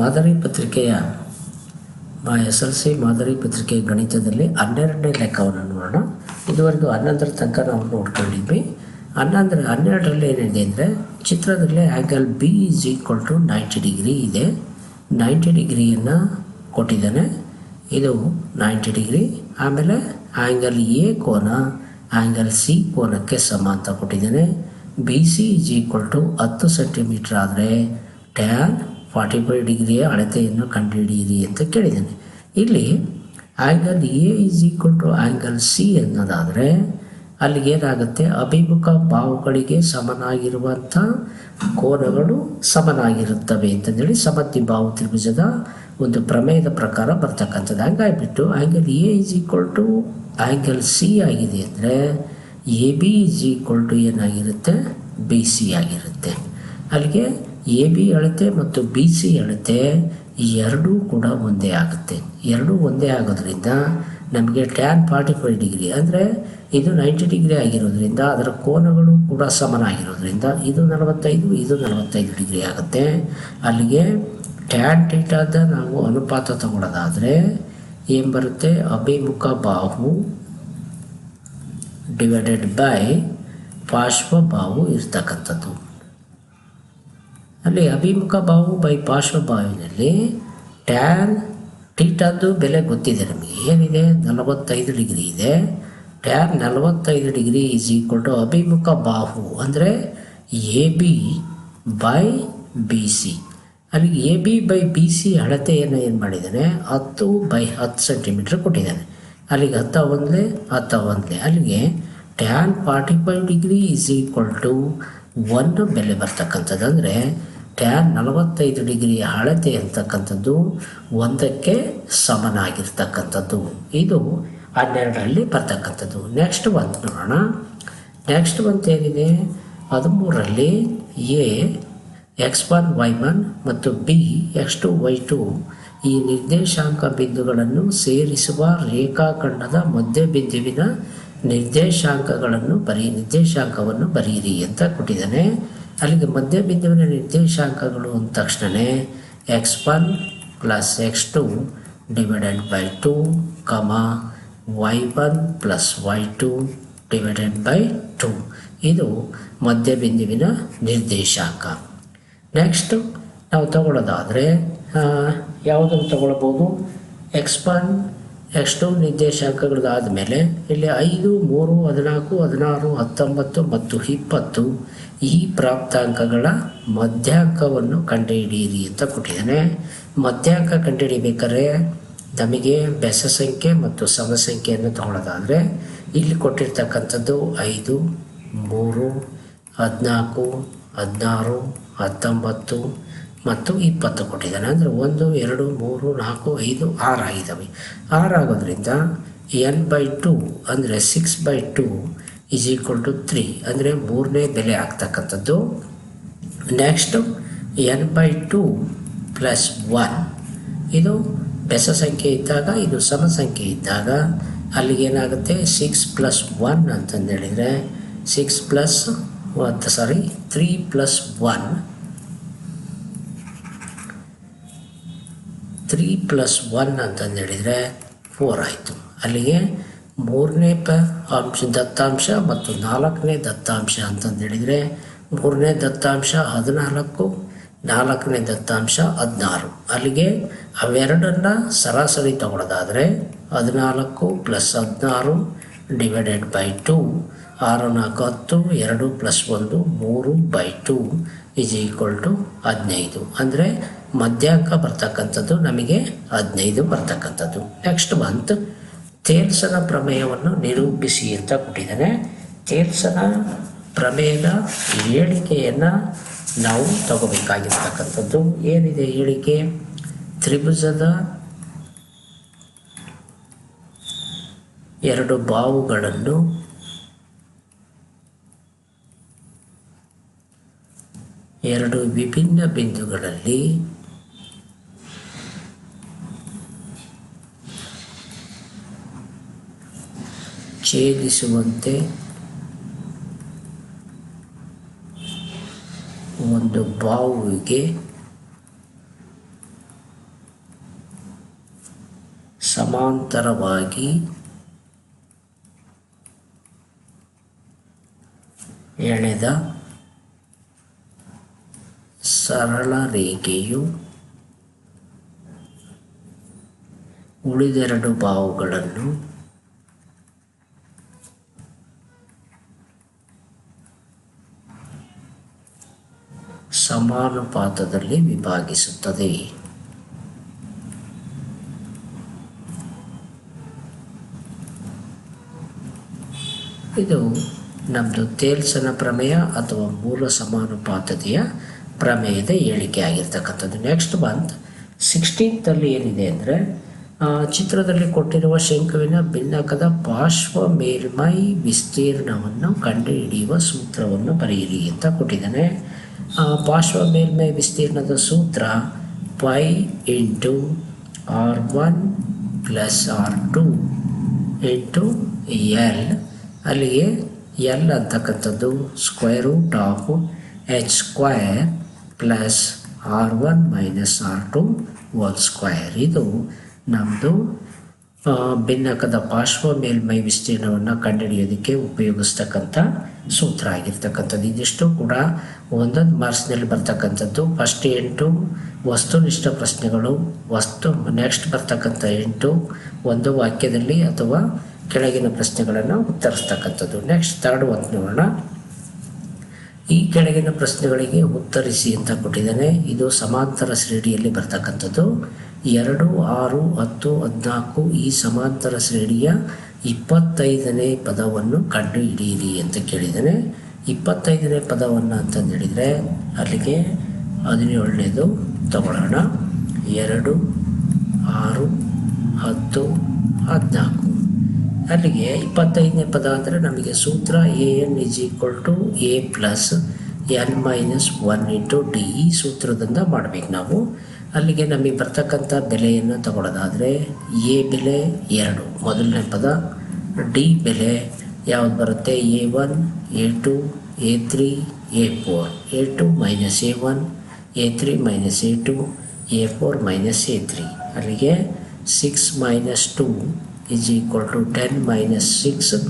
ಮಾದರಿ ಪತ್ರಿಕೆಯ S L C ಮಾದರಿ ಪತ್ರಿಕೆ ಗಣಿತದಲ್ಲಿ ಹನ್ನೆರಡನೇ ಲೆಕ್ಕವನ್ನು ನೋಡೋಣ. ಇದುವರೆಗೂ ಹನ್ನೊಂದರ ತನಕ ನಾವು ನೋಡ್ಕೊಂಡಿದ್ವಿ. ಹನ್ನೊಂದರ, ಹನ್ನೆರಡರಲ್ಲಿ ಏನಿದೆ ಅಂದರೆ ಚಿತ್ರದಲ್ಲಿ angle B is equal to ninety degree ಇದೆ. ನೈಂಟಿ ಡಿಗ್ರಿಯನ್ನು ಕೊಟ್ಟಿದ್ದಾನೆ. ಇದು ನೈಂಟಿ ಡಿಗ್ರಿ ಆಮೇಲೆ ಆ್ಯಂಗಲ್ ಎ ಕೋನ ಆ್ಯಂಗಲ್ ಸಿ ಕೋನಕ್ಕೆ ಸಮ ಅಂತ ಕೊಟ್ಟಿದ್ದಾನೆ. B C is equal to ಹತ್ತು ಸೆಂಟಿಮೀಟ್ರ್ ಆದರೆ ಟ್ಯಾನ್ ಫಾರ್ಟಿ ಫೈವ್ ಡಿಗ್ರಿಯ ಅಳತೆಯನ್ನು ಕಂಡುಹಿಡಿಯಿರಿ ಅಂತ ಕೇಳಿದ್ದೇನೆ. ಇಲ್ಲಿ angle A is equal to angle C ಅನ್ನೋದಾದರೆ ಅಲ್ಲಿಗೇನಾಗುತ್ತೆ ಅಭಿಮುಖ ಭಾವುಗಳಿಗೆ ಸಮನಾಗಿರುವಂಥ ಕೋನಗಳು ಸಮನಾಗಿರುತ್ತವೆ ಅಂತಂದೇಳಿ ಸಮತಿ ಬಾವು ತ್ರಿಭುಜದ ಒಂದು ಪ್ರಮೇಯದ ಪ್ರಕಾರ ಬರ್ತಕ್ಕಂಥದ್ದು. ಹಂಗಾಗಿಬಿಟ್ಟು angle A is equal to angle C ಆಗಿದೆ ಅಂದರೆ A B is equal to ಏನಾಗಿರುತ್ತೆ? ಬಿ ಸಿ ಆಗಿರುತ್ತೆ. ಅಲ್ಲಿಗೆ ಎ ಬಿ ಅಳತೆ ಮತ್ತು ಬಿ ಸಿ ಅಳತೆ ಎರಡೂ ಕೂಡ ಒಂದೇ ಆಗುತ್ತೆ. ಎರಡೂ ಒಂದೇ ಆಗೋದ್ರಿಂದ ನಮಗೆ ಟ್ಯಾನ್ ಫಾರ್ಟಿ ಫೈವ್ ಡಿಗ್ರಿ ಅಂದರೆ ಇದು ನೈಂಟಿ ಡಿಗ್ರಿ ಆಗಿರೋದ್ರಿಂದ ಅದರ ಕೋನಗಳು ಕೂಡ ಸಮನಾಗಿರೋದ್ರಿಂದ ಇದು ನಲವತ್ತೈದು ಇದು ನಲವತ್ತೈದು ಡಿಗ್ರಿ ಆಗುತ್ತೆ. ಅಲ್ಲಿಗೆ ಟ್ಯಾನ್ ಟೀಟಾದ ನಾವು ಅನುಪಾತ ತಗೊಳ್ಳೋದಾದರೆ ಏನು ಬರುತ್ತೆ? ಅಭಿಮುಖ ಬಾಹು ಡಿವೈಡೆಡ್ ಬೈ ಪಾರ್ಶ್ವ ಬಾಹು ಇರ್ತಕ್ಕಂಥದ್ದು. ಅಲ್ಲಿ ಅಭಿಮುಖ ಬಾಹು ಬೈ ಪಾರ್ಶ್ವಬಾಹುವಿನಲ್ಲಿ ಟ್ಯಾನ್ ಟೀಟಾದ್ದು ಬೆಲೆ ಗೊತ್ತಿದೆ ನಮಗೆ. ಏನಿದೆ? ನಲವತ್ತೈದು ಡಿಗ್ರಿ ಇದೆ. ಟ್ಯಾನ್ ನಲವತ್ತೈದು ಡಿಗ್ರಿ ಈಸ್ ಈಕ್ವಲ್ ಟು ಅಭಿಮುಖ ಬಾಹು ಅಂದರೆ A B by B C ಅಲ್ಲಿ A B by B C ಅಳತೆಯನ್ನು ಏನು ಮಾಡಿದ್ದಾನೆ? ಹತ್ತು ಬೈ ಹತ್ತು ಸೆಂಟಿಮೀಟ್ರ್ ಕೊಟ್ಟಿದ್ದಾನೆ. ಅಲ್ಲಿಗೆ ಹತ್ತ ಒಂದಲೇ ಹತ್ತ ಒಂದಲೇ. ಅಲ್ಲಿಗೆ tan forty five degree is equal to one ಬೆಲೆ ಬರ್ತಕ್ಕಂಥದ್ದು ಅಂದರೆ ಟ್ಯಾನ್ ನಲವತ್ತೈದು ಡಿಗ್ರಿ ಅಳತೆ ಅಂತಕ್ಕಂಥದ್ದು ಒಂದಕ್ಕೆ ಸಮನಾಗಿರ್ತಕ್ಕಂಥದ್ದು. ಇದು ಹನ್ನೆರಡರಲ್ಲಿ ಬರ್ತಕ್ಕಂಥದ್ದು. ನೆಕ್ಸ್ಟ್ ಒಂದು ನೋಡೋಣ. ನೆಕ್ಸ್ಟ್ ಒಂದು ಏನಿದೆ? ಹದಿಮೂರರಲ್ಲಿ A, X one, Y one ಮತ್ತು B, X two, Y two ಈ ನಿರ್ದೇಶಾಂಕ ಬಿಂದುಗಳನ್ನು ಸೇರಿಸುವ ರೇಖಾಖಂಡದ ಮಧ್ಯ ಬಿಂದುವಿನ ನಿರ್ದೇಶಾಂಕಗಳನ್ನು ಬರೀ ನಿರ್ದೇಶಾಂಕವನ್ನು ಬರೆಯಿರಿ ಅಂತ ಕೊಟ್ಟಿದ್ದಾನೆ. ಅಲ್ಲಿಗೆ ಮಧ್ಯ ಬಿಂದುವಿನ ನಿರ್ದೇಶಾಂಕಗಳು ಅಂದ ತಕ್ಷಣವೇ X one plus X two divided by two comma Y one plus Y two divided by two ಇದು ಮಧ್ಯ ಬಿಂದುವಿನ ನಿರ್ದೇಶಾಂಕ. ನೆಕ್ಸ್ಟ್ ನಾವು ತಗೊಳ್ಳೋದಾದರೆ ಯಾವುದನ್ನು ತಗೊಳ್ಬೋದು? ಎಕ್ಸ್ ಒನ್ ಎಕ್ಸ್ ಟು ನಿರ್ದೇಶಾಂಕಗಳಾದ ಮೇಲೆ ಇಲ್ಲಿ ಐದು, ಮೂರು, ಹದಿನಾಲ್ಕು, ಹದಿನಾರು, ಹತ್ತೊಂಬತ್ತು ಮತ್ತು ಇಪ್ಪತ್ತು ಈ ಪ್ರಾಪ್ತಾಂಕಗಳ ಮಧ್ಯಾಂಕವನ್ನು ಕಂಡುಹಿಡಿಯಿರಿ ಅಂತ ಕೊಟ್ಟಿದ್ದಾನೆ. ಮಧ್ಯಾಂಕ ಕಂಡುಹಿಡಿಬೇಕಾದ್ರೆ ನಮಗೆ ಬೆಸ ಸಂಖ್ಯೆ ಮತ್ತು ಸಮ ಸಂಖ್ಯೆಯನ್ನು ತಗೊಳ್ಳೋದಾದರೆ ಇಲ್ಲಿ ಕೊಟ್ಟಿರ್ತಕ್ಕಂಥದ್ದು ಐದು, ಮೂರು, ಹದಿನಾಲ್ಕು, ಹದಿನಾರು, ಹತ್ತೊಂಬತ್ತು ಮತ್ತು ಇಪ್ಪತ್ತು ಕೊಟ್ಟಿದ್ದಾನೆ. ಅಂದರೆ ಒಂದು, ಎರಡು, ಮೂರು, ನಾಲ್ಕು, ಐದು, ಆರು ಆಗಿದ್ದಾವೆ. ಆರು ಆಗೋದ್ರಿಂದ ಎನ್ ಬೈ ಟು ಅಂದರೆ six by two is equal to three ಅಂದರೆ ಮೂರನೇ ಬೆಲೆ ಆಗ್ತಕ್ಕಂಥದ್ದು. Next N by two plus one ಇದು ಬೆಸ ಸಂಖ್ಯೆ ಇದ್ದಾಗ, ಇದು ಸಮ ಸಂಖ್ಯೆ ಇದ್ದಾಗ ಅಲ್ಲಿಗೇನಾಗುತ್ತೆ six plus one ಅಂತಂದೇಳಿದರೆ six plus sorry three plus one three plus one ಅಂತಂದು ಹೇಳಿದರೆ ಫೋರ್ ಆಯಿತು. ಅಲ್ಲಿಗೆ ಮೂರನೇ ಪ ಅಂಶ, ದತ್ತಾಂಶ ಮತ್ತು ನಾಲ್ಕನೇ ದತ್ತಾಂಶ ಅಂತಂದು ಹೇಳಿದರೆ ಮೂರನೇ ದತ್ತಾಂಶ ಹದಿನಾಲ್ಕು, ನಾಲ್ಕನೇ ದತ್ತಾಂಶ ಹದಿನಾರು. ಅಲ್ಲಿಗೆ ಅವೆರಡನ್ನು ಸರಾಸರಿ ತಗೊಳ್ಳೋದಾದರೆ ಹದಿನಾಲ್ಕು ಪ್ಲಸ್ ಹದಿನಾರು ಡಿವೈಡೆಡ್ ಬೈ ಟು ಆರು ನಾಲ್ಕು ಹತ್ತು, ಎರಡು ಪ್ಲಸ್ ಒಂದು, ಮೂರು by two is equal to ಹದಿನೈದು. ಅಂದರೆ ಮಧ್ಯಾಂಕ ಬರ್ತಕ್ಕಂಥದ್ದು ನಮಗೆ ಹದಿನೈದು ಬರ್ತಕ್ಕಂಥದ್ದು. ನೆಕ್ಸ್ಟ್ ಮಂತ್ ತೇಲ್ಸನ ಪ್ರಮೇಯವನ್ನು ನಿರೂಪಿಸಿ ಅಂತ ಕೊಟ್ಟಿದ್ದಾನೆ. ತೇಲ್ಸನ ಪ್ರಮೇಯದ ಹೇಳಿಕೆಯನ್ನು ನಾವು ತಗೋಬೇಕಾಗಿರ್ತಕ್ಕಂಥದ್ದು. ಏನಿದೆ ಹೇಳಿಕೆ? ತ್ರಿಭುಜದ ಎರಡು ಬಾವುಗಳನ್ನು ಎರಡು ವಿಭಿನ್ನ ಬಿಂದುಗಳಲ್ಲಿ ಛೇದಿಸುವಂತೆ ಒಂದು ಬಾವುವಿಗೆ ಸಮಾಂತರವಾಗಿ ಎಳೆದ ಸರಳ ರೇಖೆಯು ಉಳಿದೆರಡು ಬಾವುಗಳನ್ನು ಸಮಾನುಪಾತದಲ್ಲಿ ವಿಭಾಗಿಸುತ್ತದೆ. ಇದು ನಮ್ಮದು ತೇಲ್ಸನ ಪ್ರಮೇಯ ಅಥವಾ ಮೂಲ ಸಮಾನುಪಾತತೆಯ ಪ್ರಮೇಯದ ಹೇಳಿಕೆ ಆಗಿರ್ತಕ್ಕಂಥದ್ದು. ನೆಕ್ಸ್ಟ್ ಮಂತ್ ಸಿಕ್ಸ್ಟೀನ್ತಲ್ಲಿ ಏನಿದೆ ಅಂದರೆ ಚಿತ್ರದಲ್ಲಿ ಕೊಟ್ಟಿರುವ ಶಂಕುವಿನ ಭಿನ್ನಕದ ಪಾರ್ಶ್ವ ಮೇಲ್ಮೈ ವಿಸ್ತೀರ್ಣವನ್ನು ಕಂಡುಹಿಡಿಯುವ ಸೂತ್ರವನ್ನು ಬರೆಯಿರಿ ಅಂತ ಕೊಟ್ಟಿದ್ದಾನೆ. ಪಾರ್ಶ್ವ ಮೇಲ್ಮೈ ವಿಸ್ತೀರ್ಣದ ಸೂತ್ರ pi into R one plus R two into L ಅಲ್ಲಿಗೆ ಎಲ್ ಅಂತಕ್ಕಂಥದ್ದು square root of H square plus R one minus R two whole square ಇದು ನಮ್ಮದು ಭಿನ್ನಕದ ಪಾರ್ಶ್ವ ಮೇಲ್ಮೈ ವಿಸ್ತೀರ್ಣವನ್ನು ಕಂಡುಹಿಡಿಯೋದಕ್ಕೆ ಉಪಯೋಗಿಸ್ತಕ್ಕಂಥ ಸೂತ್ರ ಆಗಿರ್ತಕ್ಕಂಥದ್ದು. ಇದಿಷ್ಟು ಕೂಡ ಒಂದೊಂದು ಮಾರ್ಕ್ಸ್ನಲ್ಲಿ ಬರ್ತಕ್ಕಂಥದ್ದು. ಫಸ್ಟ್ ಎಂಟು, ವಸ್ತುನಿಷ್ಠ ಪ್ರಶ್ನೆಗಳು, ವಸ್ತು ನೆಕ್ಸ್ಟ್ ಬರ್ತಕ್ಕಂಥ ಎಂಟು ಒಂದು ವಾಕ್ಯದಲ್ಲಿ ಅಥವಾ ಕೆಳಗಿನ ಪ್ರಶ್ನೆಗಳನ್ನು ಉತ್ತರಿಸ್ತಕ್ಕಂಥದ್ದು. ನೆಕ್ಸ್ಟ್ ಥರ್ಡ್ ಒಂದು ನೋಡೋಣ. ಈ ಕೆಳಗಿನ ಪ್ರಶ್ನೆಗಳಿಗೆ ಉತ್ತರಿಸಿ ಅಂತ ಕೊಟ್ಟಿದ್ದಾನೆ. ಇದು ಸಮಾಂತರ ಶ್ರೇಣಿಯಲ್ಲಿ ಬರ್ತಕ್ಕಂಥದ್ದು. ಎರಡು, ಆರು, ಹತ್ತು, ಹದಿನಾಲ್ಕು ಈ ಸಮಾಂತರ ಶ್ರೇಣಿಯ ಇಪ್ಪತ್ತೈದನೇ ಪದವನ್ನು ಕಂಡು ಹಿಡಿಯಿರಿ ಅಂತ ಕೇಳಿದ್ದಾನೆ. ಇಪ್ಪತ್ತೈದನೇ ಪದವನ್ನು ಅಂತಂದು ಹೇಳಿದರೆ ಅಲ್ಲಿಗೆ ಹದಿನೇಳನೇದು ತಗೊಳ್ಳೋಣ. ಎರಡು, ಆರು, ಹತ್ತು, ಹದಿನಾಲ್ಕು. ಅಲ್ಲಿಗೆ ಇಪ್ಪತ್ತೈದನೇ ಪದ ಅಂದರೆ ನಮಗೆ ಸೂತ್ರ A N is equal to A plus N minus one into D ಈ ಸೂತ್ರದಿಂದ ಮಾಡಬೇಕು ನಾವು. ಅಲ್ಲಿಗೆ ನಮಗೆ ಬರ್ತಕ್ಕಂಥ ಬೆಲೆಯನ್ನು ತಗೊಳ್ಳೋದಾದರೆ ಎ ಬೆಲೆ ಎರಡು. ಮೊದಲನೇ ಪದ ಡಿ ಬೆಲೆ ಯಾವ್ದು ಬರುತ್ತೆ? A one A two A three A four A two minus A one A three minus A two A four minus A three ಅಲ್ಲಿಗೆ six minus two is equal to 10 minus 6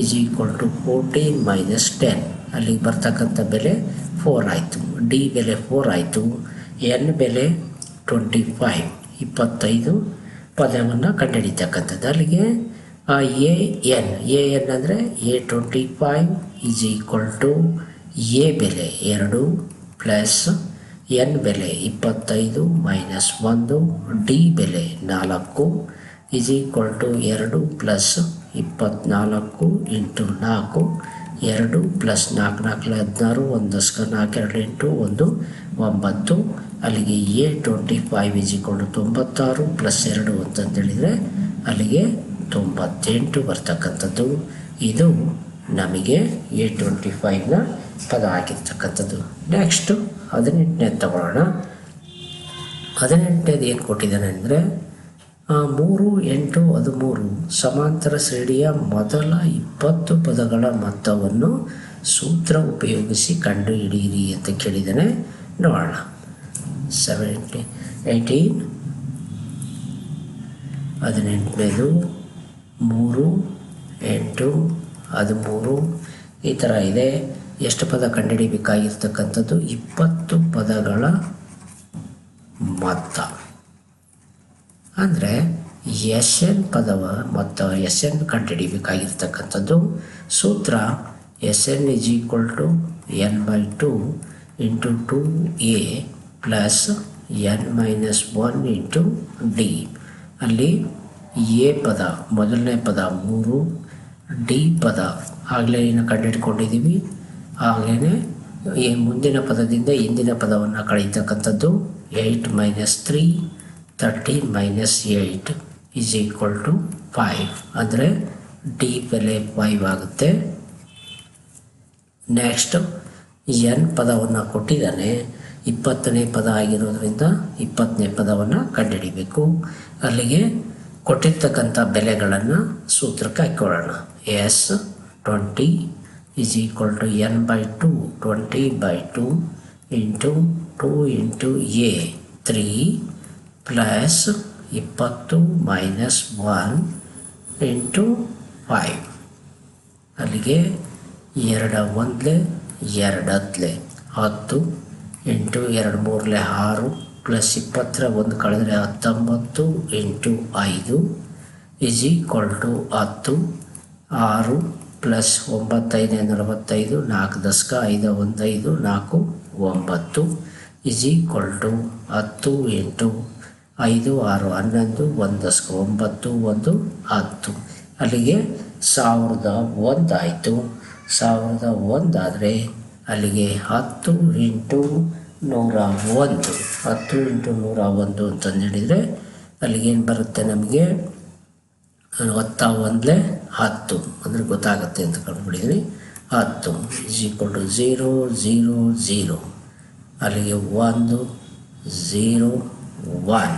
is equal to 14 minus 10 ಅಲ್ಲಿಗೆ ಬರ್ತಕ್ಕಂಥ ಬೆಲೆ four ಆಯಿತು. D ಬೆಲೆ four ಆಯಿತು. N ಬೆಲೆ twenty five ಇಪ್ಪತ್ತೈದು ಪದವನ್ನು ಕಂಡುಹಿಡಿತಕ್ಕಂಥದ್ದು ಅಲ್ಲಿಗೆ ಎ ಎನ್ ಎ ಎನ್ ಅಂದರೆ A twenty five is equal to A ಬೆಲೆ ಎರಡು ಪ್ಲಸ್ ಎನ್ ಬೆಲೆ ಇಪ್ಪತ್ತೈದು ಮೈನಸ್ ಒಂದು ಡಿ ಬೆಲೆ ನಾಲ್ಕು ಇಸ್ ಈಕ್ವಲ್ ಟು ಎರಡು ಪ್ಲಸ್ ಇಪ್ಪತ್ತ್ನಾಲ್ಕು ಇಂಟು ನಾಲ್ಕು. ಎರಡು ಪ್ಲಸ್ ನಾಲ್ಕು ನಾಲ್ಕು ಹದಿನಾರು, ಒಂದು ದಸ್ಕ ನಾಲ್ಕು, ಎರಡು ಎಂಟು ಒಂದು, ಒಂಬತ್ತು. ಅಲ್ಲಿಗೆ ಎ ಟ್ವೆಂಟಿ ಫೈವ್ ಇಜಿಕೊಂಡು ತೊಂಬತ್ತಾರು ಪ್ಲಸ್ ಎರಡು ಅಂತಂದೇಳಿದರೆ ಅಲ್ಲಿಗೆ ತೊಂಬತ್ತೆಂಟು ಬರ್ತಕ್ಕಂಥದ್ದು. ಇದು ನಮಗೆ ಎ ಟ್ವೆಂಟಿ ಫೈವ್ನ ಪದ ಆಗಿರ್ತಕ್ಕಂಥದ್ದು. ನೆಕ್ಸ್ಟು ಹದಿನೆಂಟನೇ ತಗೊಳ್ಳೋಣ. ಹದಿನೆಂಟನೇದು ಏನು ಕೊಟ್ಟಿದ್ದಾನೆ ಅಂದರೆ ಮೂರು, ಎಂಟು, ಹದಿಮೂರು ಸಮಾಂತರ ಶ್ರೇಣಿಯ ಮೊದಲ ಇಪ್ಪತ್ತು ಪದಗಳ ಮೊತ್ತವನ್ನು ಸೂತ್ರ ಉಪಯೋಗಿಸಿ ಕಂಡುಹಿಡಿಯಿರಿ ಅಂತ ಕೇಳಿದರೆ ನೋಡೋಣ. ಸೆವೆಂಟಿ ಏಯ್ಟೀನ್ ಹದಿನೆಂಟನೇದು, ಮೂರು, ಎಂಟು, ಹದಿಮೂರು, ಈ ಥರ ಇದೆ. ಎಷ್ಟು ಪದ ಕಂಡುಹಿಡಿಬೇಕಾಗಿರ್ತಕ್ಕಂಥದ್ದು? ಇಪ್ಪತ್ತು ಪದಗಳ ಮೊತ್ತ. ಅಂದರೆ ಎಸ್ ಎನ್ ಪದವ ಮತ್ತು ಎಸ್ ಎನ್ ಕಂಡುಹಿಡಿಬೇಕಾಗಿರ್ತಕ್ಕಂಥದ್ದು ಸೂತ್ರ S N is equal to N by two into two A plus N minus one into D ಅಲ್ಲಿ ಎ ಪದ, ಮೊದಲನೇ ಪದ ಮೂರು ಡಿ ಪದ ಆಗಲೇ ಕಂಡುಹಿಡ್ಕೊಂಡಿದ್ದೀವಿ. ಆಗಲೇ ಈ ಮುಂದಿನ ಪದದಿಂದ ಹಿಂದಿನ ಪದವನ್ನು ಕಳೀತಕ್ಕಂಥದ್ದು eight minus three thirteen minus eight is equal to five ಅಂದರೆ ಡಿ ಬೆಲೆ ಫೈವ್ ಆಗುತ್ತೆ. ನೆಕ್ಸ್ಟ್ ಎನ್ ಪದವನ್ನು ಕೊಟ್ಟಿದ್ದಾನೆ. ಇಪ್ಪತ್ತನೇ ಪದ ಆಗಿರೋದ್ರಿಂದ ಇಪ್ಪತ್ತನೇ ಪದವನ್ನು ಕಂಡುಹಿಡಿಬೇಕು. ಅಲ್ಲಿಗೆ ಕೊಟ್ಟಿರ್ತಕ್ಕಂಥ ಬೆಲೆಗಳನ್ನು ಸೂತ್ರಕ್ಕೆ ಹಾಕ್ಕೊಳ್ಳೋಣ S twenty is equal to N by two twenty by two into two into A three plus ಇಪ್ಪತ್ತು ಮೈನಸ್ ಒನ್ ಇಂಟು ಫೈವ್. ಅಲ್ಲಿಗೆ ಎರಡ ಒಂದ್ಲೆ ಎರಡು ಹತ್ತಲೆ ಹತ್ತು ಎಂಟು ಎರಡು ಮೂರಲೆ ಆರು ಪ್ಲಸ್ ಇಪ್ಪತ್ತರ ಒಂದು ಕಳೆದರೆ ಹತ್ತೊಂಬತ್ತು ಎಂಟು ಐದು ಇಸ್ ಈಕ್ವಲ್ ಟು ಹತ್ತು. ಆರು ಪ್ಲಸ್ ಒಂಬತ್ತೈದು ನಲವತ್ತೈದು, ನಾಲ್ಕು ದಶಕ ಐದು, ಒಂದು ಐದು, ನಾಲ್ಕು ಒಂಬತ್ತು. ಇಸ್ ಈಕ್ವಲ್ ಟು ಹತ್ತು ಎಂಟು ಐದು, ಆರು, ಹನ್ನೊಂದು ಒಂದು ಒಂಬತ್ತು, ಒಂದು, ಹತ್ತು. ಅಲ್ಲಿಗೆ ಸಾವಿರದ ಒಂದಾಯಿತು. ಸಾವಿರದ ಒಂದಾದರೆ ಅಲ್ಲಿಗೆ ಹತ್ತು ಇಂಟು ನೂರ ಒಂದು. ಹತ್ತು ಇಂಟು ನೂರ ಒಂದು ಅಂತಂದು ಹೇಳಿದರೆ ಅಲ್ಲಿಗೇನು ಬರುತ್ತೆ ನಮಗೆ? ಹತ್ತ ಒಂದಲೇ ಹತ್ತು. ಅಂದರೆ ಗೊತ್ತಾಗುತ್ತೆ ಅಂತ ಕಂಡುಬಿಡಿದ್ರಿ. ಹತ್ತು is equal to zero zero zero ಅಲ್ಲಿಗೆ ಒಂದು zero one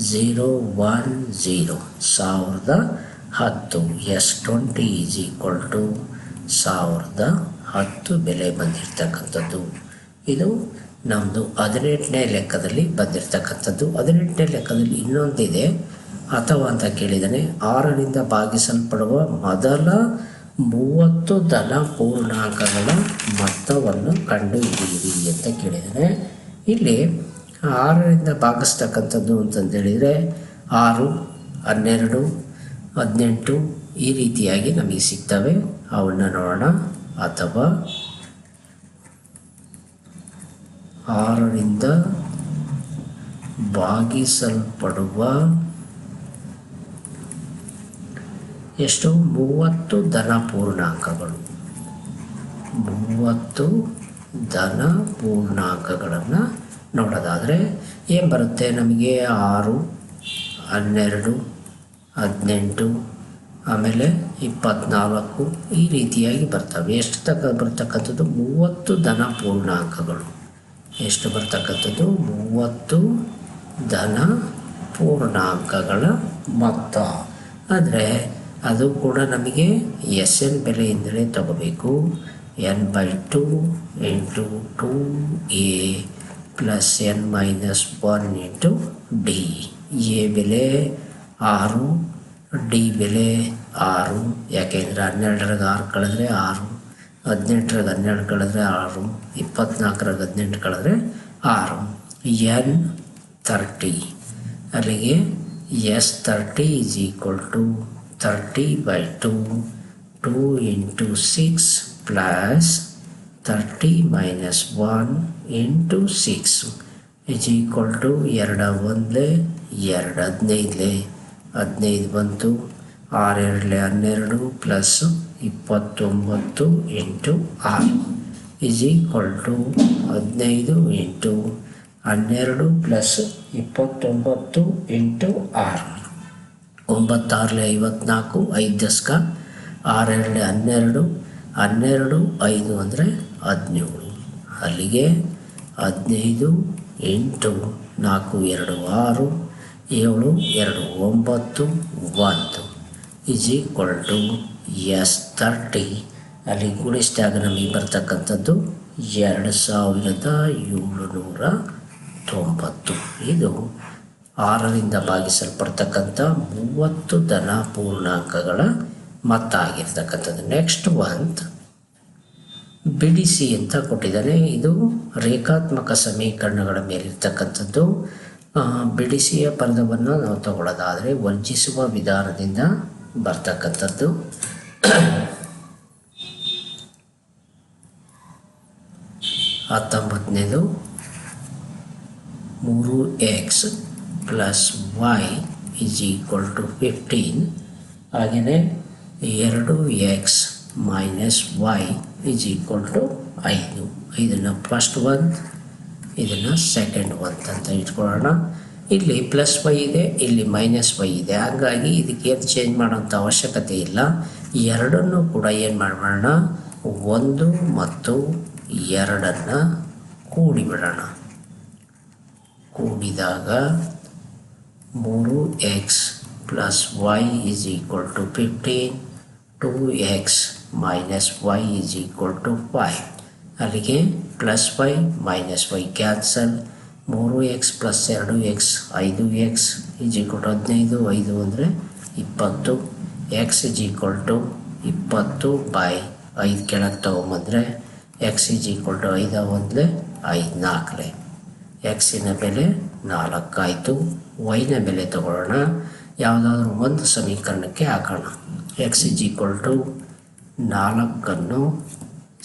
zero one zero ಸಾವಿರದ ಹತ್ತು. S twenty is equal to ಸಾವಿರದ ಹತ್ತು ಬೆಲೆ ಬಂದಿರತಕ್ಕಂಥದ್ದು. ಇದು ನಮ್ಮದು ಹದಿನೆಂಟನೇ ಲೆಕ್ಕದಲ್ಲಿ ಬಂದಿರತಕ್ಕಂಥದ್ದು. ಹದಿನೆಂಟನೇ ಲೆಕ್ಕದಲ್ಲಿ ಇನ್ನೊಂದಿದೆ. ಅಥವಾ ಅಂತ ಕೇಳಿದರೆ ಆರರಿಂದ ಭಾಗಿಸಲ್ಪಡುವ ಮೊದಲ ಮೂವತ್ತು ಧನ ಪೂರ್ಣಾಂಕಗಳ ಮೊತ್ತವನ್ನು ಕಂಡುಹಿಡಿಯಿರಿ ಅಂತ ಕೇಳಿದರೆ, ಇಲ್ಲಿ ಆರರಿಂದ ಭಾಗಿಸ್ತಕ್ಕಂಥದ್ದು ಅಂತಂದೇಳಿದರೆ ಆರು, ಹನ್ನೆರಡು, ಹದಿನೆಂಟು ಈ ರೀತಿಯಾಗಿ ನಮಗೆ ಸಿಗ್ತವೆ. ಅವನ್ನು ನೋಡೋಣ. ಅಥವಾ ಆರರಿಂದ ಭಾಗಿಸಲ್ಪಡುವ ಎಷ್ಟು ಮೂವತ್ತು ಧನ ಪೂರ್ಣಾಂಕಗಳು. ಮೂವತ್ತು ಧನ ಪೂರ್ಣಾಂಕಗಳನ್ನು ನೋಡೋದಾದರೆ ಏನು ಬರುತ್ತೆ? ನಮಗೆ ಆರು, ಹನ್ನೆರಡು, ಹದಿನೆಂಟು, ಆಮೇಲೆ ಇಪ್ಪತ್ತ್ನಾಲ್ಕು ಈ ರೀತಿಯಾಗಿ ಬರ್ತವೆ. ಎಷ್ಟು ತಕ್ಕ ಬರ್ತಕ್ಕಂಥದ್ದು? ಮೂವತ್ತು ಧನ ಪೂರ್ಣಾಂಕಗಳು. ಎಷ್ಟು ಬರ್ತಕ್ಕಂಥದ್ದು? ಮೂವತ್ತು ಧನ ಪೂರ್ಣಾಂಕಗಳ ಮೊತ್ತ. ಆದರೆ ಅದು ಕೂಡ ನಮಗೆ ಎಸ್ ಎನ್ ಬೆಲೆಯಿಂದಲೇ ತಗೋಬೇಕು. N by two into two A plus N minus one into D A ಬೆಲೆ ಆರು ಡಿ ಬೆಲೆ ಆರು. ಯಾಕೆಂದರೆ ಹನ್ನೆರಡರಾಗ ಆರು ಕಳೆದ್ರೆ ಆರು, ಹದಿನೆಂಟರಾಗ ಹನ್ನೆರಡು ಕಳೆದ್ರೆ ಆರು ಇಪ್ಪತ್ತ್ನಾಲ್ಕರಾಗ ಹದಿನೆಂಟು ಕಳೆದ್ರೆ ಆರು. ಎನ್ ತರ್ಟಿ ಅಲ್ಲಿಗೆ S thirty is equal to thirty by two two into six plus thirty minus one into six is equal to ಎರಡ ಒಂದಲೇ ಎರಡು ಹದಿನೈದಲೇ. ಹದಿನೈದು ಬಂತು. ಆರೆರಡಲೆ ಹನ್ನೆರಡು ಪ್ಲಸ್ ಇಪ್ಪತ್ತೊಂಬತ್ತು ಇಂಟು ಆರು. ಇಸ್ ಈಕ್ವಲ್ ಟು ಹದಿನೈದು ಇಂಟು ಹನ್ನೆರಡು ಪ್ಲಸ್ ಇಪ್ಪತ್ತೊಂಬತ್ತು ಇಂಟು ಆರು. ಒಂಬತ್ತಾರಲೆ ಐವತ್ನಾಲ್ಕು ಐದು ದಶಕ. ಆರೆರಡಲೆ ಹನ್ನೆರಡು. ಹನ್ನೆರಡು ಐದು ಅಂದರೆ ಹದಿನೇಳು. ಅಲ್ಲಿಗೆ ಹದಿನೈದು, ಎಂಟು, ನಾಲ್ಕು, ಎರಡು, ಆರು, ಏಳು, ಎರಡು, ಒಂಬತ್ತು, ಒಂದು. Is equal to S thirty ಅಲ್ಲಿ ಗುಣಿಸಿದಾಗ ನಮಗೆ ಬರ್ತಕ್ಕಂಥದ್ದು ಎರಡು ಸಾವಿರದ ಏಳುನೂರ ತೊಂಬತ್ತು. ಇದು ಆರರಿಂದ ಭಾಗಿಸಲ್ಪಡ್ತಕ್ಕಂಥ ಮೂವತ್ತು ಧನ ಪೂರ್ಣಾಂಕಗಳ ಮತ್ತಾಗಿರ್ತಕ್ಕಂಥದ್ದು ನೆಕ್ಸ್ಟ್ ಒಂದ್ ಬಿಡಿಸಿ ಅಂತ ಕೊಟ್ಟಿದ್ದಾನೆ. ಇದು ರೇಖಾತ್ಮಕ ಸಮೀಕರಣಗಳ ಮೇಲಿರ್ತಕ್ಕಂಥದ್ದು. ಬಿಡಿಸಿಯ ಪದವನ್ನು ನಾವು ತಗೊಳ್ಳೋದಾದರೆ ವಂಚಿಸುವ ವಿಧಾನದಿಂದ ಬರ್ತಕ್ಕಂಥದ್ದು. ಹತ್ತೊಂಬತ್ತನೇದು. ಮೂರು X plus Y is equal to fifteen. ಹಾಗೆಯೇ ಎರಡು X minus Y is equal to ಐದು. ಇದನ್ನು ಫಸ್ಟ್ ಒಂದು ಇದನ್ನು ಸೆಕೆಂಡ್ ಒಂತ್ ಅಂತ ಇಟ್ಕೊಳ್ಳೋಣ. ಇಲ್ಲಿ ಪ್ಲಸ್ ವೈ ಇದೆ, ಇಲ್ಲಿ ಮೈನಸ್ ವೈ ಇದೆ. ಹಾಗಾಗಿ ಇದಕ್ಕೆ ಏನು ಚೇಂಜ್ ಮಾಡೋಂಥ ಅವಶ್ಯಕತೆ ಇಲ್ಲ. ಎರಡನ್ನು ಕೂಡ ಏನು ಮಾಡೋಣ ಒಂದು ಮತ್ತು ಎರಡನ್ನು ಕೂಡಿಬಿಡೋಣ. ಕೂಡಿದಾಗ ಮೂರು X plus Y is equal to fifteen two X minus Y is equal to Y ಅಲ್ಲಿಗೆ plus Y minus Y cancel ಮೂರು ಎಕ್ಸ್ ಪ್ಲಸ್ ಎರಡು ಎಕ್ಸ್ ಐದು ಎಕ್ಸ್ ಈಸ್ ಈಕ್ವಲ್ ಟು ಹದಿನೈದು, ಐದು ಅಂದರೆ ಇಪ್ಪತ್ತು. ಎಕ್ಸ್ ಇಸ್ ಈಕ್ವಲ್ ಟು ಇಪ್ಪತ್ತು by ಐದು ಕೆಳಗೆ ತೊಗೊಂಬಂದರೆ ಎಕ್ಸ್ ಇಸ್ ಈಕ್ವಲ್ ಟು ಐದು ಒಂದಲೇ ಐದು ನಾಲ್ಕಲೆ. ಎಕ್ಸಿನ ಬೆಲೆ ನಾಲ್ಕಾಯಿತು. ವೈನ ಬೆಲೆ ತಗೊಳ್ಳೋಣ. ಯಾವುದಾದ್ರೂ ಒಂದು ಸಮೀಕರಣಕ್ಕೆ ಹಾಕೋಣ. ಎಕ್ಸ್ ಇಸ್ ಈಕ್ವಲ್ ಟು ನಾಲ್ಕನ್ನು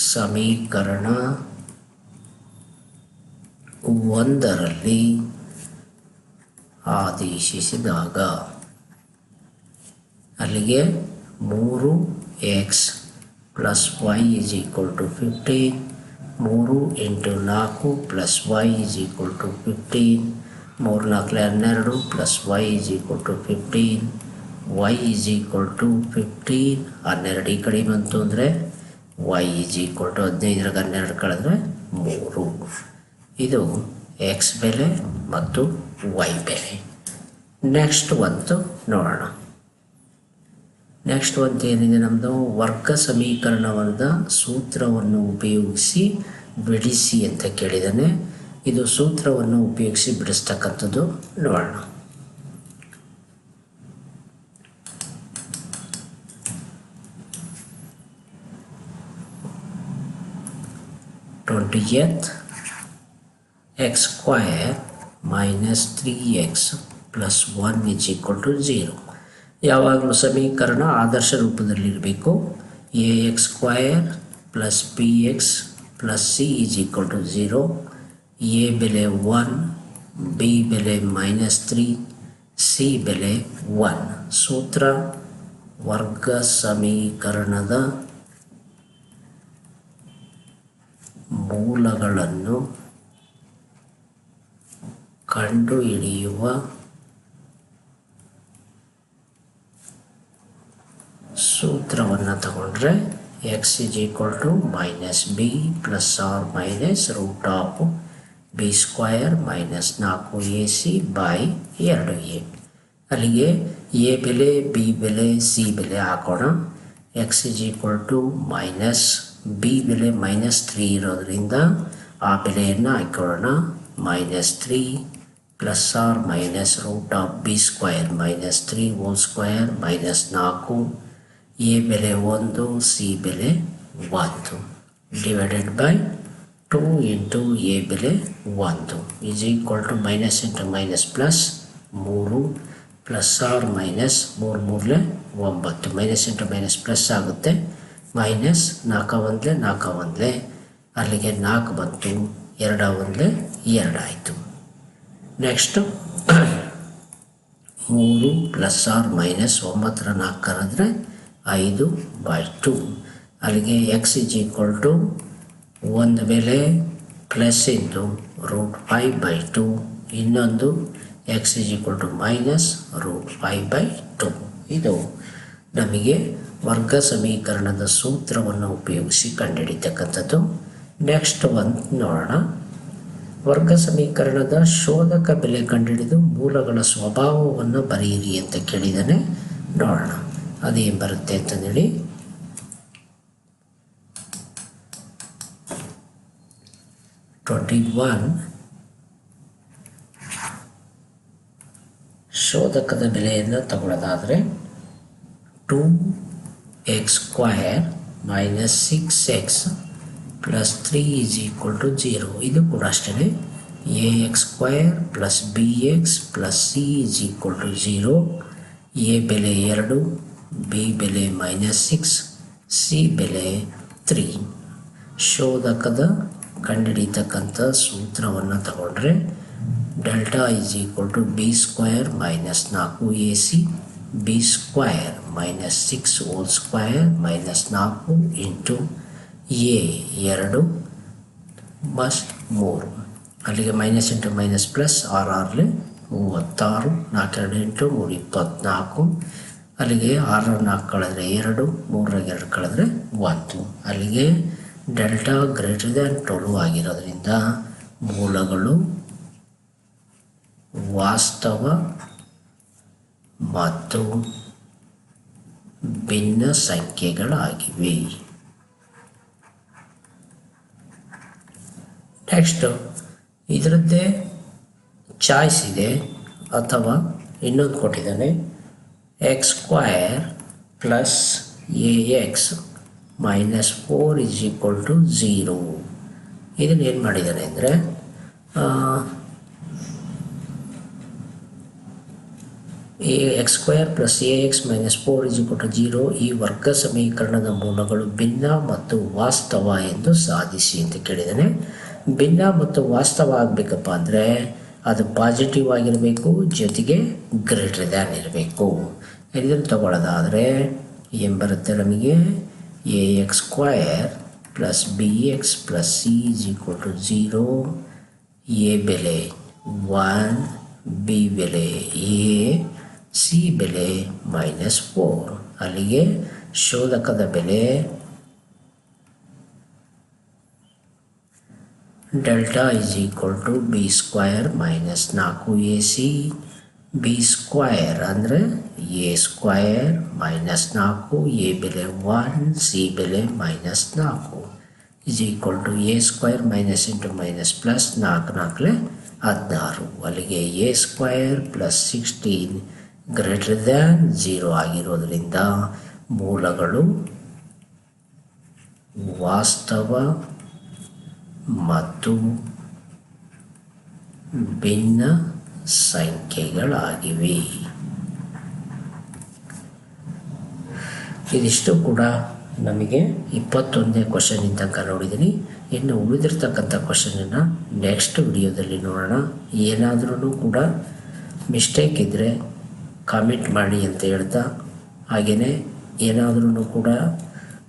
ಸಮೀಕರಣ ಒಂದರಲ್ಲಿ ಆದೇಶಿಸಿದಾಗ ಅಲ್ಲಿಗೆ ಮೂರು X plus Y is equal to fifteen ಮೂರು ಇಂಟು ನಾಲ್ಕು plus Y is equal to fifteen ಮೂರು ನಾಲ್ಕು ಹನ್ನೆರಡು plus Y is equal to fifteen Y is equal to fifteen ಹನ್ನೆರಡು ಈ ಕಡೆ ಬಂತು ಅಂದರೆ ವೈ ಈಸ್ ಈಕ್ವಲ್ ಟು ಹದಿನೈದರಾಗ ಹನ್ನೆರಡು ಕಳೆದ್ರೆ ಮೂರು. ಇದು ಎಕ್ಸ್ ಬೆಲೆ ಮತ್ತು ವೈ ಬೆಲೆ. ನೆಕ್ಸ್ಟ್ ಒಂದು ನೋಡೋಣ. ನೆಕ್ಸ್ಟ್ ಒಂದು ಏನಿದೆ ನಮ್ಮದು ವರ್ಗ ಸಮೀಕರಣವಾದ ಸೂತ್ರವನ್ನು ಉಪಯೋಗಿಸಿ ಬಿಡಿಸಿ ಅಂತ ಕೇಳಿದ್ದಾನೆ ಇದು ಸೂತ್ರವನ್ನು ಉಪಯೋಗಿಸಿ ಬಿಡಿಸ್ತಕ್ಕಂಥದ್ದು ನೋಡೋಣ. Twentieth x square minus three x plus one is equal to zero ಯಾವಾಗಲೂ ಸಮೀಕರಣ ಆದರ್ಶ ರೂಪದಲ್ಲಿರಬೇಕು. A x square plus p x plus c is equal to zero a ಬೆಲೆ ಒನ್ ಬಿ ಬೆಲೆ ಮೈನಸ್ ತ್ರೀ ಸಿ ಬೆಲೆ ಒನ್ ಸೂತ್ರ ವರ್ಗ ಸಮೀಕರಣದ ಮೂಲಗಳನ್ನು ಕಂಡುಹಿಡಿಯುವ ಸೂತ್ರವನ್ನು ತಗೊಂಡ್ರೆ x is equal to minus b plus or minus root of b square minus ನಾಲ್ಕು ಎ ಸಿ ಬೈ ಎರಡು ಎ ಅಲ್ಲಿಗೆ ಎ ಬೆಲೆ ಬಿ ಬೆಲೆ ಸಿ ಬೆಲೆ ಹಾಕೋಣ. X is equal to minus b ಬೆಲೆ ಮೈನಸ್ ತ್ರೀ ಇರೋದ್ರಿಂದ ಆ ಬೆಲೆಯನ್ನು ಹಾಕೊಳ್ಳೋಣ minus three plus or minus root of b square minus three whole square minus ನಾಲ್ಕು. ಎ ಬೆಲೆ ಒಂದು ಸಿ ಬೆಲೆ ಒಂದು. Divided by two into a ಬೆಲೆ ಒಂದು. Is equal to minus into minus plus ಮೂರು. ಪ್ಲಸ್ ಆರ್ ಮೈನಸ್ ಮೂರು ಮೂರಲೆ ಒಂಬತ್ತು. ಮೈನಸ್ ಇಂಟು ಮೈನಸ್ ಪ್ಲಸ್ ಆಗುತ್ತೆ. ಮೈನಸ್ ನಾಲ್ಕು ಒಂದಲೆ ನಾಲ್ಕು ಒಂದಲೆ, ಅಲ್ಲಿಗೆ ನಾಲ್ಕು ಬಂತು, ಎರಡ ಒಂದಲೆ ಎರಡಾಯಿತು ನೆಕ್ಸ್ಟು ಮೂರು ಪ್ಲಸ್ ಆರ್ ಮೈನಸ್ ಒಂಬತ್ತರ ನಾಲ್ಕು ಕರೆದ್ರೆ ಐದು ಬೈ ಟು ಅಲ್ಲಿಗೆ ಎಕ್ಸ್ ಇಜ್ ಈಕ್ವಲ್ ಟು ಒಂದು ಬೆಲೆ ಪ್ಲಸ್ ಇಂದು ರೂಟ್ ಫೈವ್ ಬೈ ಟು ಇನ್ನೊಂದು X is equal to minus root five by two ಇದು ನಮಗೆ ವರ್ಗ ಸಮೀಕರಣದ ಸೂತ್ರವನ್ನು ಉಪಯೋಗಿಸಿ ಕಂಡುಹಿಡಿತಕ್ಕಂಥದ್ದು ನೆಕ್ಸ್ಟ್ ಒಂದು ನೋಡೋಣ. ವರ್ಗ ಸಮೀಕರಣದ ಶೋಧಕ ಬೆಲೆ ಕಂಡುಹಿಡಿದು ಮೂಲಗಳ ಸ್ವಭಾವವನ್ನು ಬರೆಯಿರಿ ಅಂತ ಕೇಳಿದ್ದಾನೆ. ನೋಡೋಣ ಅದೇನು ಬರುತ್ತೆ ಅಂತಂದೇಳಿ. ಟ್ವೆಂಟಿ ಒನ್ ಶೋಧಕದ ಬೆಲೆಯನ್ನು ತಗೊಳ್ಳೋದಾದರೆ two X square minus six X plus three equal to to zero ಇದು ಕೂಡ ಅಷ್ಟೇ A X square plus B X plus C is equal to zero A ಬೆಲೆ ಎರಡು ಬಿ ಬೆಲೆ ಮೈನಸ್ ಸಿಕ್ಸ್ ಸಿ ಬೆಲೆ three ಶೋಧಕದ ಕಂಡುಹಿಡಿತಕ್ಕಂಥ ಸೂತ್ರವನ್ನು ತಗೊಂಡ್ರೆ delta is equal to B square minus ನಾಲ್ಕು A C B square minus six whole square minus ನಾಲ್ಕು ಇಂಟು ಎ ಎರಡು ಬಸ್ ಮೂರು ಅಲ್ಲಿಗೆ minus into minus plus or early ಮೂವತ್ತಾರು, ನಾಲ್ಕೆರಡು ಇಂಟು ಮೂರು ಇಪ್ಪತ್ತ್ನಾಲ್ಕು ಅಲ್ಲಿಗೆ ಆರು ನಾಲ್ಕು ಕಳೆದ್ರೆ ಎರಡು ಮೂರಾಗ ಎರಡು ಕಳೆದ್ರೆ ಒಂದು. ಅಲ್ಲಿಗೆ ಡೆಲ್ಟಾ ಗ್ರೇಟರ್ ದ್ಯಾನ್ ಟ್ವೆಲ್ವ್ ಆಗಿರೋದ್ರಿಂದ ಮೂಲಗಳು ವಾಸ್ತವ ಮತ್ತು ಭಿನ್ನ ಸಂಖ್ಯೆಗಳಾಗಿವೆ. ನೆಕ್ಸ್ಟು ಇದರದ್ದೇ ಚಾಯ್ಸ್ ಇದೆ ಅಥವಾ ಇನ್ನೊಂದು ಕೊಟ್ಟಿದ್ದಾನೆ. X square plus A X minus four is equal to zero ಇದನ್ನು ಏನು ಮಾಡಿದ್ದಾನೆ ಅಂದರೆ A X square plus A X minus four is to zero ಈ ವರ್ಗ ಸಮೀಕರಣದ ಮೂಲಗಳು ಭಿನ್ನ ಮತ್ತು ವಾಸ್ತವ ಎಂದು ಸಾಧಿಸಿ ಅಂತ ಕೇಳಿದ್ದಾನೆ. ಭಿನ್ನ ಮತ್ತು ವಾಸ್ತವ ಆಗಬೇಕಪ್ಪ ಅಂದರೆ ಅದು ಪಾಸಿಟಿವ್ ಆಗಿರಬೇಕು, ಜೊತೆಗೆ ಗ್ರೇಟರ್ ದ್ಯಾನ್ ಇರಬೇಕು. ಇದನ್ನು ತಗೊಳ್ಳೋದಾದರೆ ಏನು ಬರುತ್ತೆ ನಮಗೆ? A X square plus B X plus C is equal to zero A ಬೆಲೆ ಒನ್ ಬಿ ಬೆಲೆ ಎ ಸಿ ಬೆಲೆ ಮೈನಸ್ ಫೋರ್ ಅಲ್ಲಿಗೆ ಶೋಧಕದ ಬೆಲೆ delta is equal to B square minus ನಾಲ್ಕು ಎ ಸಿ ಬಿ ಸ್ಕ್ವಯರ್ ಅಂದರೆ ಎ ಸ್ಕ್ವಯರ್ ಮೈನಸ್ ನಾಲ್ಕು A ಬೆಲೆ ಒನ್ ಸಿ ಬೆಲೆ ಮೈನಸ್ ನಾಲ್ಕು is equal to A square minus into minus plus ನಾಲ್ಕು ನಾಲ್ಕಲೆ ಹದಿನಾರು ಅಲ್ಲಿಗೆ A square plus sixteen greater than zero ಆಗಿರೋದ್ರಿಂದ ಮೂಲಗಳು ವಾಸ್ತವ ಮತ್ತು ಭಿನ್ನ ಸಂಖ್ಯೆಗಳಾಗಿವೆ. ಇದಿಷ್ಟು ಕೂಡ ನಮಗೆ ಇಪ್ಪತ್ತೊಂದೇ ಕ್ವಶನ್ ಇಂದ ನೋಡಿದ್ದೀನಿ. ಇನ್ನು ಉಳಿದಿರ್ತಕ್ಕಂಥ ಕ್ವಶನನ್ನು ನೆಕ್ಸ್ಟ್ ವಿಡಿಯೋದಲ್ಲಿ ನೋಡೋಣ. ಏನಾದ್ರೂ ಕೂಡ ಮಿಸ್ಟೇಕ್ ಇದ್ದರೆ ಕಾಮೆಂಟ್ ಮಾಡಿ ಅಂತ ಹೇಳ್ತಾ ಹಾಗೆಯೇ ಏನಾದ್ರೂ ಕೂಡ,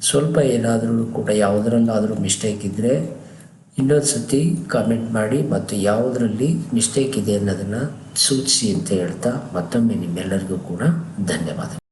ಸ್ವಲ್ಪ ಏನಾದರೂ ಕೂಡ ಯಾವುದರಲ್ಲಾದರೂ ಮಿಸ್ಟೇಕ್ ಇದ್ದರೆ ಇನ್ನೊಂದು ಸತಿ ಕಾಮೆಂಟ್ ಮಾಡಿ ಮತ್ತು ಯಾವುದರಲ್ಲಿ ಮಿಸ್ಟೇಕ್ ಇದೆ ಅನ್ನೋದನ್ನು ಸೂಚಿಸಿ ಅಂತ ಹೇಳ್ತಾ ಮತ್ತೊಮ್ಮೆ ನಿಮ್ಮೆಲ್ಲರಿಗೂ ಕೂಡ ಧನ್ಯವಾದ